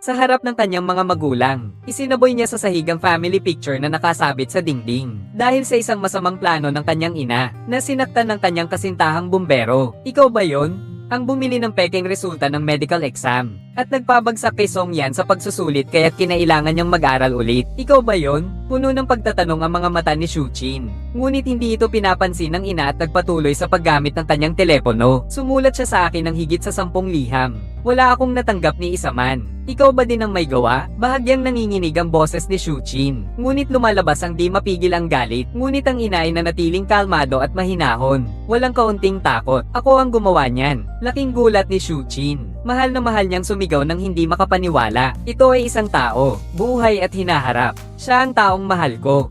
Sa harap ng kanyang mga magulang, isinaboy niya sa sahig ang family picture na nakasabit sa dingding. Dahil sa isang masamang plano ng kanyang ina, na sinaktan ng kanyang kasintahang bumbero. Ikaw ba yon? Ang bumili ng pekeng resulta ng medical exam. At nagpabagsak kay Song Yan sa pagsusulit kaya't kinailangan niyang mag-aral ulit. Ikaw ba yon? Puno ng pagtatanong ang mga mata ni Shu Chin. Ngunit hindi ito pinapansin ng ina at nagpatuloy sa paggamit ng kanyang telepono. Sumulat siya sa akin ng higit sa sampung liham. Wala akong natanggap ni isa man. Ikaw ba din ang may gawa? Bahagyang nanginginig ang boses ni Shu Chin. Ngunit lumalabas ang di mapigil ang galit. Ngunit ang ina ay nanatiling kalmado at mahinahon. Walang kaunting takot. Ako ang gumawa niyan. Laking gulat ni Shu Chin. Mahal na mahal niyang sumigaw ng hindi makapaniwala. Ito ay isang tao, buhay at hinaharap. Siya ang taong mahal ko.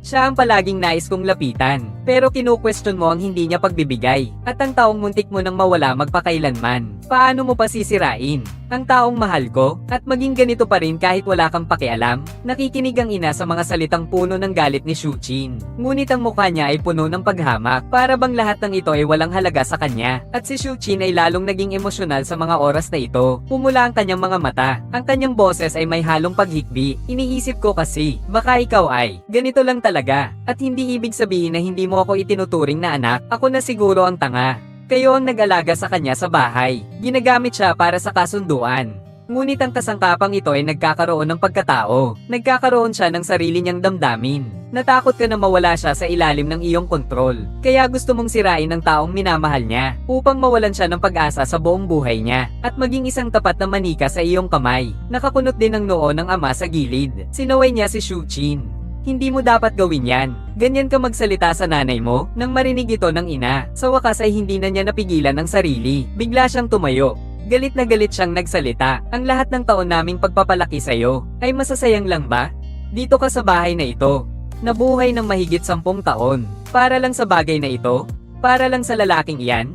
Siya ang palaging nais kong lapitan, pero kinu-question mo ang hindi niya pagbibigay, at ang taong muntik mo nang mawala magpakailanman. Paano mo pa sisirain? Ang taong mahal ko, at maging ganito pa rin kahit wala kang pakialam, nakikinig ang ina sa mga salitang puno ng galit ni Shu Chin. Ngunit ang mukha niya ay puno ng paghamak, para bang lahat ng ito ay walang halaga sa kanya. At si Shu Chin ay lalong naging emosyonal sa mga oras na ito. Pumula ang kanyang mga mata, ang kanyang boses ay may halong paghikbi. Iniisip ko kasi, baka ikaw ay, ganito lang talaga. At hindi ibig sabihin na hindi mo ako itinuturing na anak, ako na siguro ang tanga. Kayo ang nag-alaga sa kanya sa bahay. Ginagamit siya para sa kasunduan. Ngunit ang kasangkapang ito ay nagkakaroon ng pagkatao. Nagkakaroon siya ng sarili niyang damdamin. Natakot ka na mawala siya sa ilalim ng iyong kontrol. Kaya gusto mong sirain ang taong minamahal niya upang mawalan siya ng pag-asa sa buong buhay niya at maging isang tapat na manika sa iyong kamay. Nakakunot din ang noo ng ama sa gilid. Sinaway niya si Shu Chin. Hindi mo dapat gawin yan. Ganyan ka magsalita sa nanay mo, nang marinig ito ng ina. Sa wakas ay hindi na niya napigilan ang sarili. Bigla siyang tumayo. Galit na galit siyang nagsalita. Ang lahat ng taon naming pagpapalaki sa'yo, ay masasayang lang ba? Dito ka sa bahay na ito. Nabuhay ng mahigit sampung taon. Para lang sa bagay na ito? Para lang sa lalaking iyan?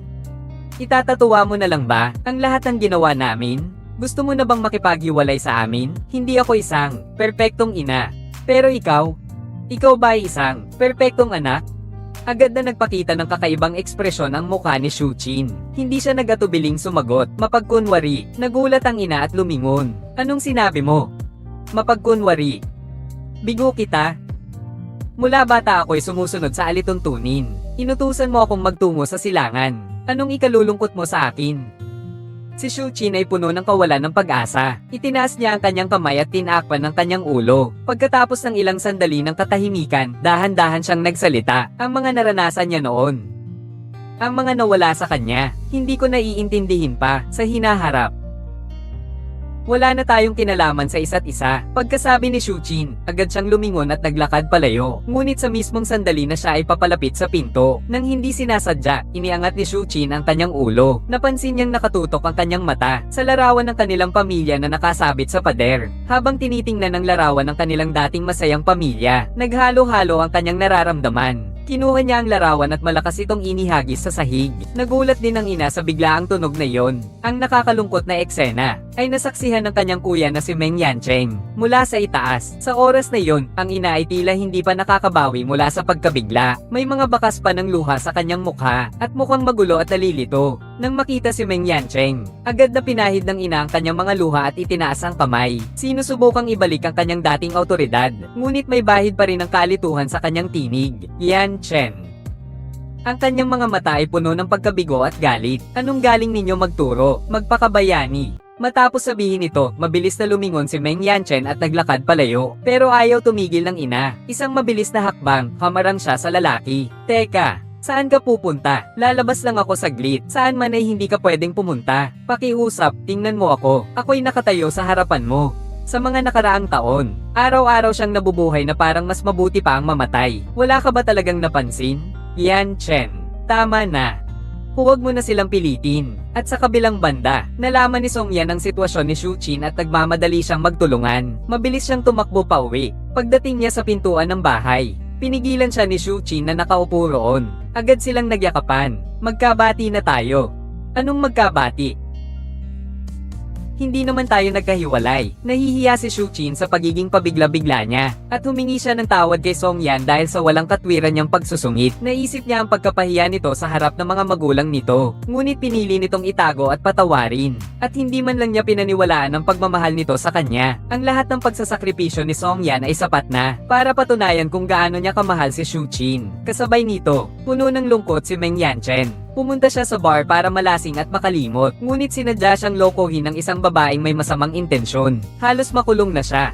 Itatatuwa mo na lang ba ang lahat ng ginawa namin? Gusto mo na bang makipaghiwalay sa amin? Hindi ako isang perpektong ina. Pero ikaw, ikaw ba isang perpektong anak? Agad na nagpakita ng kakaibang ekspresyon ang mukha ni Shu Chin. Hindi siya nagatubiling sumagot, mapagkunwari, nagulat ang ina at lumingon. Anong sinabi mo? Mapagkunwari. Bigo kita. Mula bata ako'y sumusunod sa alituntunin. Inutusan mo akong magtungo sa silangan. Anong ikalulungkot mo sa akin? Si Shu Chin ay puno ng kawalan ng pag-asa. Itinaas niya ang kanyang kamay at tinakpan ng kanyang ulo. Pagkatapos ng ilang sandali ng katahimikan, dahan-dahan siyang nagsalita. Ang mga naranasan niya noon. Ang mga nawala sa kanya, hindi ko naiintindihin pa sa hinaharap. Wala na tayong kinalaman sa isa't isa. Pagkasabi ni Shu Chin, agad siyang lumingon at naglakad palayo. Ngunit sa mismong sandali na siya ay papalapit sa pinto, nang hindi sinasadya, iniangat ni Shu Chin ang kanyang ulo. Napansin niyang nakatutok ang kanyang mata sa larawan ng kanilang pamilya na nakasabit sa pader. Habang tinitingnan ng larawan ng kanilang dating masayang pamilya, naghalo-halo ang kanyang nararamdaman. Kinuha niya ang larawan at malakas itong inihagis sa sahig. Nagulat din ang ina sa biglaang tunog na yon. Ang nakakalungkot na eksena ay nasaksihan ng kanyang kuya na si Meng Yancheng mula sa itaas. Sa oras na yon, ang ina ay tila hindi pa nakakabawi mula sa pagkabigla. May mga bakas pa ng luha sa kanyang mukha at mukhang magulo at nalilito. Nang makita si Meng Yancheng, agad na pinahid ng ina ang kanyang mga luha at itinaas ang kamay. Sinusubukang ibalik ang kanyang dating autoridad, ngunit may bahid pa rin ang kalituhan sa kanyang tinig. Yan Chen. Ang kanyang mga mata ay puno ng pagkabigo at galit. Anong galing ninyo magturo? Magpakabayani. Matapos sabihin ito, mabilis na lumingon si Meng Yanchen at naglakad palayo. Pero ayaw tumigil ng ina. Isang mabilis na hakbang, hamarang siya sa lalaki. Teka, Saan ka pupunta? Lalabas lang ako saglit. Saan man ay hindi ka pwedeng pumunta. Pakiusap, tingnan mo ako. Ako'y nakatayo sa harapan mo. Sa mga nakaraang taon, araw-araw siyang nabubuhay na parang mas mabuti pa ang mamatay. Wala ka ba talagang napansin? Yan Chen. Tama na. Huwag mo na silang pilitin. At sa kabilang banda, nalaman ni Song Yan ang sitwasyon ni Shu Chin at nagmamadali siyang magtulungan. Mabilis siyang tumakbo pa uwi. Pagdating niya sa pintuan ng bahay, pinigilan siya ni Shu Chin na nakaupo roon. Agad silang nagyakapan. Magkabati na tayo. Anong magkabati? Hindi naman tayo nagkahiwalay. Nahihiya si Shuchin sa pagiging pabigla-bigla niya. At humingi siya ng tawad kay Song Yan dahil sa walang katwiran niyang pagsusungit. Naisip niya ang pagkapahiya nito sa harap ng mga magulang nito. Ngunit pinili nitong itago at patawarin. At hindi man lang niya pinaniwalaan ang pagmamahal nito sa kanya. Ang lahat ng pagsasakripisyo ni Song Yan ay sapat na para patunayan kung gaano niya kamahal si Shuchin. Kasabay nito, puno ng lungkot si Meng Yanchen. Pumunta siya sa bar para malasing at makalimot, ngunit sinadya siyang lokohin ng isang babaeng may masamang intensyon. Halos makulong na siya.